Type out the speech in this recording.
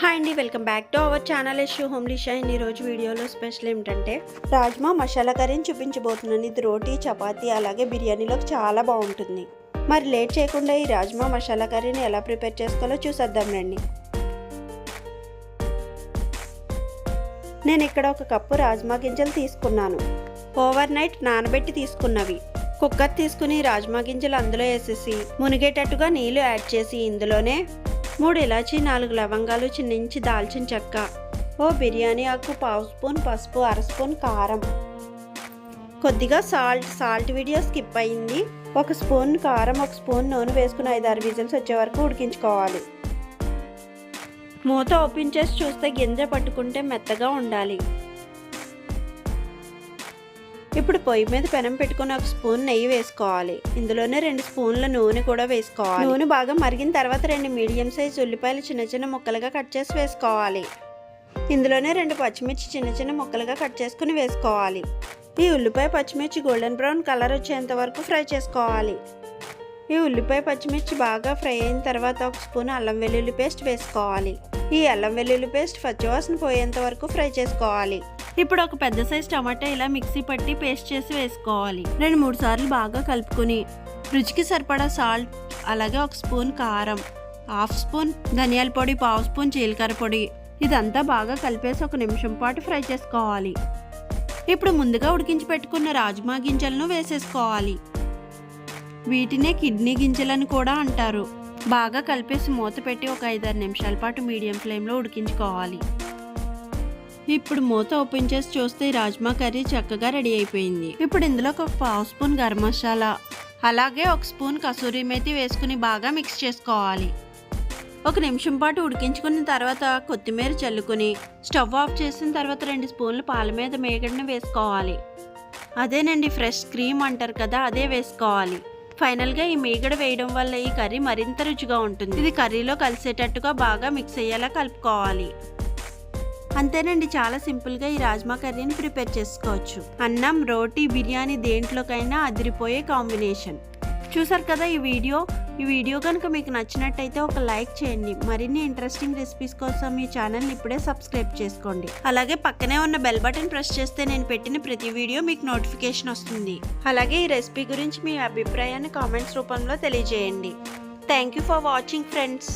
Hi అండి welcome back to our channel Ishu homely shine ఈరోజు వీడియోలో స్పెషల్ ఏమిటంటే రాజ్మా మసాలా కర్రీని చూపించబోతున్నాను ఇది రోటీ చపాతీ అలాగే బిర్యానీలోకి చాలా బాగుంటుంది. మరి లేట్ చేయకుండా ఈ రాజ్మా మసాలా కర్రీని ఎలా ప్రిపేర్ చేసుకోవాలో చూసేద్దాం రండి. నేను ఇక్కడ ఒక కప్పు రాజ్మా గింజలు తీసుకున్నాను. ఓవర్ నైట్ నానబెట్టి తీసుకున్నవి. కుక్కర్ తీసుకుని రాజ్మా గింజలు అందులో వేసేసి మునిగేటట్టుగా నీళ్ళు యాడ్ చేసి ఇందులోనే మూడు ఇలాచి నాలుగు లవంగాలు చిన్నించి దాల్చిన చెక్క ఓ బిర్యానీ ఆకు పావు స్పూన్ పసుపు అర స్పూన్ కారం. కొద్దిగా సాల్ట్ సాల్ట్ వీడియో స్కిప్ అయింది. ఒక స్పూన్ కారం ఒక స్పూన్ నూనె వేసుకుని ఐదారు విజిల్స్ వచ్చే వరకు ఉడికించుకోవాలి. మూత ఓపెన్ చేసి చూస్తే గింజ పట్టుకుంటే మెత్తగా ఉండాలి. ఇప్పుడు పొయ్యి మీద పెనం పెట్టుకుని ఒక స్పూన్ నెయ్యి వేసుకోవాలి. ఇందులోనే రెండు స్పూన్ల నూనె కూడా వేసుకోవాలి. నూనె బాగా మరిగిన తర్వాత రెండు మీడియం సైజ్ ఉల్లిపాయలు చిన్న చిన్న ముక్కలుగా కట్ చేసి వేసుకోవాలి. ఇందులోనే రెండు పచ్చిమిర్చి చిన్న చిన్న ముక్కలుగా కట్ చేసుకుని వేసుకోవాలి. ఈ ఉల్లిపాయ పచ్చిమిర్చి గోల్డెన్ బ్రౌన్ కలర్ వచ్చేంత వరకు ఫ్రై చేసుకోవాలి. ఈ ఉల్లిపాయ పచ్చిమిర్చి బాగా ఫ్రై అయిన తర్వాత ఒక స్పూన్ అల్లం వెల్లుల్లి పేస్ట్ వేసుకోవాలి. ఈ అల్లం వెల్లుల్లి పేస్ట్ పచ్చివాసన పోయేంత వరకు ఫ్రై చేసుకోవాలి. ఇప్పుడు ఒక పెద్ద సైజ్ టమాటా ఇలా మిక్సీ పట్టి పేస్ట్ చేసి వేసుకోవాలి. రెండు మూడు సార్లు బాగా కలుపుకొని రుచికి సరిపడా సాల్ట్ అలాగే ఒక స్పూన్ కారం హాఫ్ స్పూన్ ధనియాల పొడి పావు స్పూన్ జీలకర్ర పొడి ఇదంతా బాగా కలిపేసి ఒక నిమిషం పాటు ఫ్రై చేసుకోవాలి. ఇప్పుడు ముందుగా ఉడికించి పెట్టుకున్న రాజ్మా గింజలను వేసేసుకోవాలి. వీటినే కిడ్నీ గింజలను కూడా అంటారు. బాగా కలిపేసి మూత పెట్టి ఒక ఐదారు నిమిషాల పాటు మీడియం ఫ్లేమ్లో ఉడికించుకోవాలి. ఇప్పుడు మూత ఓపెన్ చేసి చూస్తే రాజ్మా కర్రీ చక్కగా రెడీ అయిపోయింది. ఇప్పుడు ఇందులో ఒక పావు స్పూన్ గరం మసాలా అలాగే ఒక స్పూన్ కసూరి మేతి వేసుకుని బాగా మిక్స్ చేసుకోవాలి. ఒక నిమిషం పాటు ఉడికించుకున్న తర్వాత కొత్తిమీర చల్లుకుని స్టవ్ ఆఫ్ చేసిన తర్వాత రెండు స్పూన్లు పాల మీద మేగడిని వేసుకోవాలి. అదేనండి ఫ్రెష్ క్రీమ్ అంటారు కదా అదే వేసుకోవాలి. ఫైనల్గా ఈ మీగడ వేయడం వల్ల ఈ కర్రీ మరింత రుచిగా ఉంటుంది. ఇది కర్రీలో కలిసేటట్టుగా బాగా మిక్స్ అయ్యేలా కలుపుకోవాలి. అంతేనండి చాలా సింపుల్గా ఈ రాజ్మా కర్రీని ప్రిపేర్ చేసుకోవచ్చు. అన్నం రోటీ బిర్యానీ దేంట్లోకైనా అదిరిపోయే కాంబినేషన్. చూసారు కదా ఈ వీడియో? ఈ వీడియో కనుక మీకు నచ్చినట్టయితే ఒక లైక్ చేయండి. మరిన్ని ఇంట్రెస్టింగ్ రెసిపీస్ కోసం మీ ఛానల్ని ఇప్పుడే సబ్స్క్రైబ్ చేసుకోండి. అలాగే పక్కనే ఉన్న బెల్ బటన్ ప్రెస్ చేస్తే నేను పెట్టిన ప్రతి వీడియో మీకు నోటిఫికేషన్ వస్తుంది. అలాగే ఈ రెసిపీ గురించి మీ అభిప్రాయాన్ని కామెంట్స్ రూపంలో తెలియజేయండి. Thank you for watching friends.